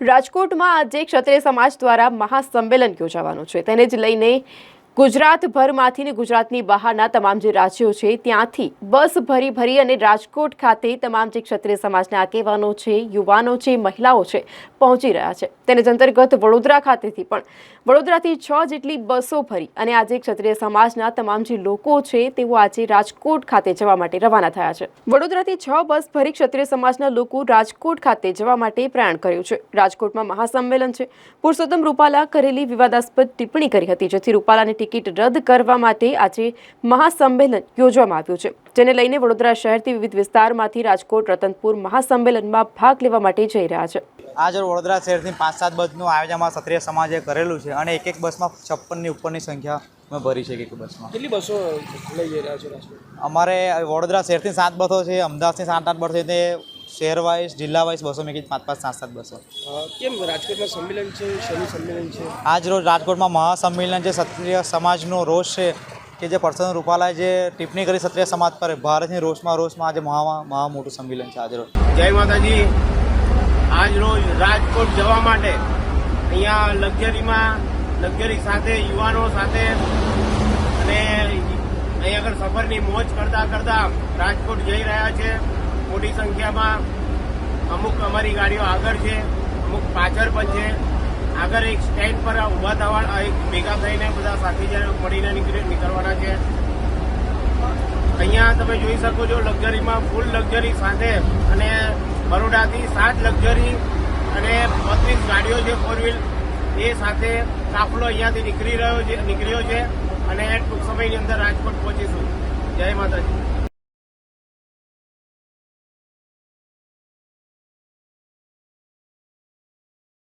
રાજકોટમાં આજે ક્ષત્રિય સમાજ દ્વારા મહાસંમેલન યોજાવાનું છે. તેને જ લઈને ગુજરાતભરમાંથી ને ગુજરાતની બહારના તમામ જે રાજ્યો છે, ત્યાંથી બસ ભરી ભરી અને રાજકોટ ખાતે તમામ જે ક્ષત્રિય સમાજના આગેવાનો છે, યુવાનો છે, મહિલાઓ છે, પહોંચી રહ્યા છે. તેને અંતર્ગત વડોદરા ખાતેથી પણ વડોદરાથી છ જેટલી બસો ભરી અને આજે ક્ષત્રિય સમાજના તમામ જે લોકો છે, તેઓ આજે રાજકોટ ખાતે જવા માટે રવાના થયા છે. વડોદરાથી છ બસ ભરી ક્ષત્રિય સમાજના લોકો રાજકોટ ખાતે જવા માટે પ્રયાણ કર્યું છે. રાજકોટમાં મહાસંમેલન છે. પુરુષોત્તમ રૂપાલા કરેલી વિવાદાસ્પદ ટિપ્પણી કરી હતી, જેથી રૂપાલાની ટિકિટ રદ કરવા માટે આજે મહાસંમેલન યોજવામાં આવ્યું છે જેને લઈને વડોદરા શહેરથી વિવિધ વિસ્તારમાંથી રાજકોટ રતનપુર મહાસંમેલનમાં ભાગ લેવા માટે જઈ રહ્યા છે. આજ વડોદરા શહેરથી પાંચ સાત બસનું આયોજન અમારા ક્ષત્રિય સમાજે કરેલું છે અને એક એક બસમાં છપ્પનની ઉપરની સંખ્યા ભરી છે એક એક બસમાં. કેટલી બસો લઈ જઈ રહ્યા છો અમારે વડોદરા શહેરથી સાત બસો છે અમદાવાદથી સાત આઠ બસો છે તે શહેર વાઇઝ જિલ્લા વાઇઝ બસો મેં કીધું પાંચ પાંચ સાત સાત બસો કેમ રાજકોટમાં સંમેલન છે શનિ સંમેલન છે? આજ રોજ રાજકોટમાં મહાસંમેલન જે ક્ષત્રિય સમાજનો રોષ છે કે જે પરસોત્તમ રૂપાલાએ જે ટિપ્પણી કરી ક્ષત્રિય સમાજ પર ભારતની રોષમાં રોષમાં આજે મહા મહા મોટું સંમેલન છે આજે રોજ. જય માતાજી. આજ રોજ રાજકોટ જવા માટે અહીંયા લક્ઝરીમાં લક્ઝરી સાથે યુવાનો સાથે અને અહીં આગળ સફરની મોજ કરતા કરતા રાજકોટ જઈ રહ્યા છે. મોટી સંખ્યામાં અમુક અમારી ગાડીઓ આગળ છે, અમુક પાછળ પણ છે. આગળ એક સ્ટેન્ડ પર ઊભા થવા એક ભેગા થઈને બધા સાથીદારો મળીને નીકળી, નીકળવાના છે. અહીંયા તમે જોઈ શકો છો લક્ઝરીમાં ફૂલ લક્ઝરી સાથે અને બરોડાથી સાત લક્ઝરી અને બત્રીસ ગાડીઓ છે ફોર વ્હીલ એ સાથે કાફલો અહીંયાથી નીકળી રહ્યો છે, નીકળ્યો છે અને ટૂંક સમયની અંદર રાજકોટ પહોંચીશું. જય માતાજી.